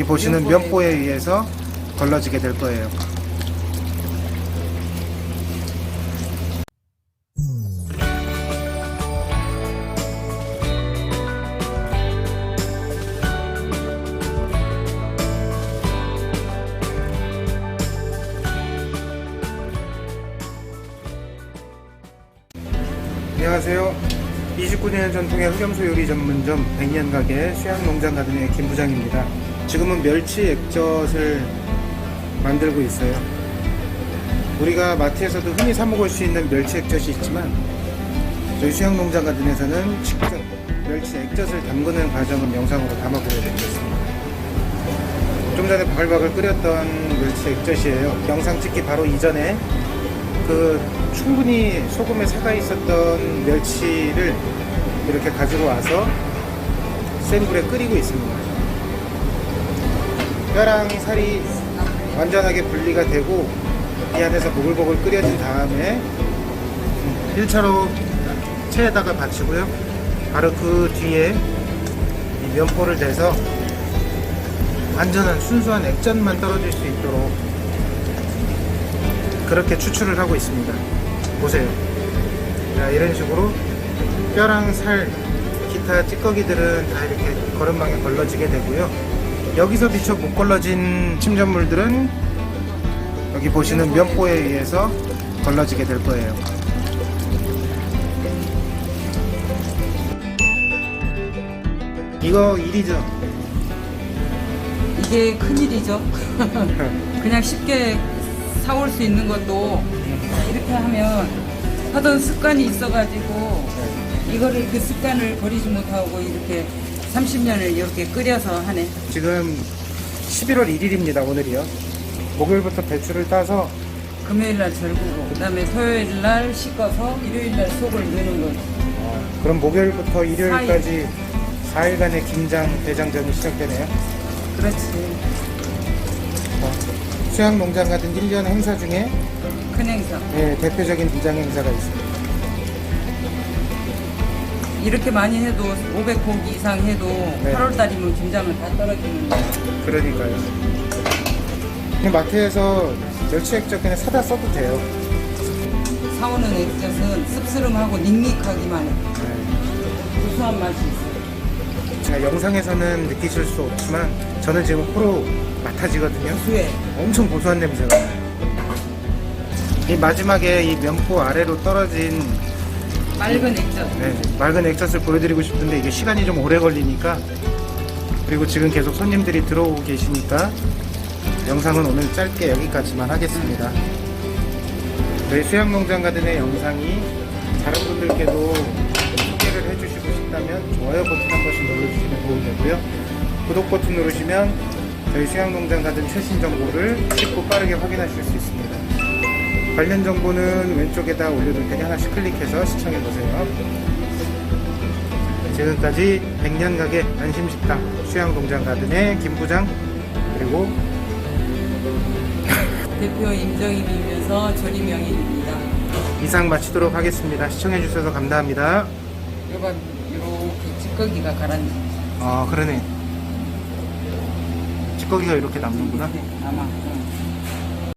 여기 보시는 면포에 의해서 걸러지게 될 거예요. 안녕하세요. 29년 전통의 흑염소 요리 전문점 백년 가게 수양농장 가든의 김 부장입니다. 지금은 멸치 액젓을 만들고 있어요. 우리가 마트에서도 흔히 사 먹을 수 있는 멸치 액젓이 있지만 저희 수양농장 가든에서는 직접 멸치 액젓을 담그는 과정을 영상으로 담아 보여드리겠습니다. 좀 전에 바글바글 끓였던 멸치 액젓이에요. 영상 찍기 바로 이전에 그 충분히 소금에 사가 있었던 멸치를 이렇게 가지고 와서 센 불에 끓이고 있습니다. 뼈랑 살이 완전하게 분리가 되고 이 안에서 보글보글 끓여진 다음에 1차로 체에다가 받치고요. 바로 그 뒤에 이 면포를 대서 완전한 순수한 액젓만 떨어질 수 있도록 그렇게 추출을 하고 있습니다. 보세요. 자, 이런 식으로 뼈랑 살, 기타 찌꺼기들은 다 이렇게 거름망에 걸러지게 되고요. 여기서 미처 못 걸러진 침전물들은 여기 보시는 면포에 의해서 걸러지게 될 거예요. 이거 일이죠. 이게 큰일이죠. 그냥 쉽게 사올 수 있는 것도 이렇게 하면 하던 습관이 있어가지고 이거를 그 습관을 버리지 못하고 이렇게 30년을 이렇게 끓여서 하네. 지금 11월 1일입니다. 오늘이요. 목요일부터 배추를 따서 금요일 날 절구고 그 다음에 토요일 날 씻어서 일요일 날 속을 넣는 거. 어, 그럼 목요일부터 일요일까지 4일 간의 김장 대장전이 시작되네요. 그렇지. 어, 수양농장 같은 1년 행사 중에 큰 행사. 예, 대표적인 김장 행사가 있습니다. 이렇게 많이 해도 500포기 이상 해도 네. 8월 달이면 김장은 다 떨어지는 거야. 그러니까요. 그냥 마트에서 멸치 액젓 그냥 사다 써도 돼요. 사오는 액젓은 씁쓸름하고 닝닉하기만 해. 네. 구수한 맛이 있어. 제가 영상에서는 느끼실 수 없지만 저는 지금 코로 맡아지거든요. 구수해. 엄청 고소한 냄새가 나요. 이 마지막에 이 면포 아래로 떨어진 맑은 액젓. 네, 맑은 액젓을 보여드리고 싶은데 이게 시간이 좀 오래 걸리니까 그리고 지금 계속 손님들이 들어오고 계시니까 영상은 오늘 짧게 여기까지만 하겠습니다. 저희 수양농장 가든의 영상이 다른 분들께도 소개를 해주시고 싶다면 좋아요 버튼 한 번씩 눌러주시면 도움이 되고요. 구독 버튼 누르시면 저희 수양농장 가든 최신 정보를 쉽고 빠르게 확인하실 수 있습니다. 관련 정보는 왼쪽에다 올려둘 테니 하나씩 클릭해서 시청해보세요. 지금까지 백년가게 안심식당 수양동장 가든의 김부장 그리고 대표 임정임이면서 조리명인입니다. 이상 마치도록 하겠습니다. 시청해주셔서 감사합니다. 요가 이렇게 찌꺼기가 가라앉은 아 그러네. 찌꺼기가 이렇게 남는구나. 아마. 응.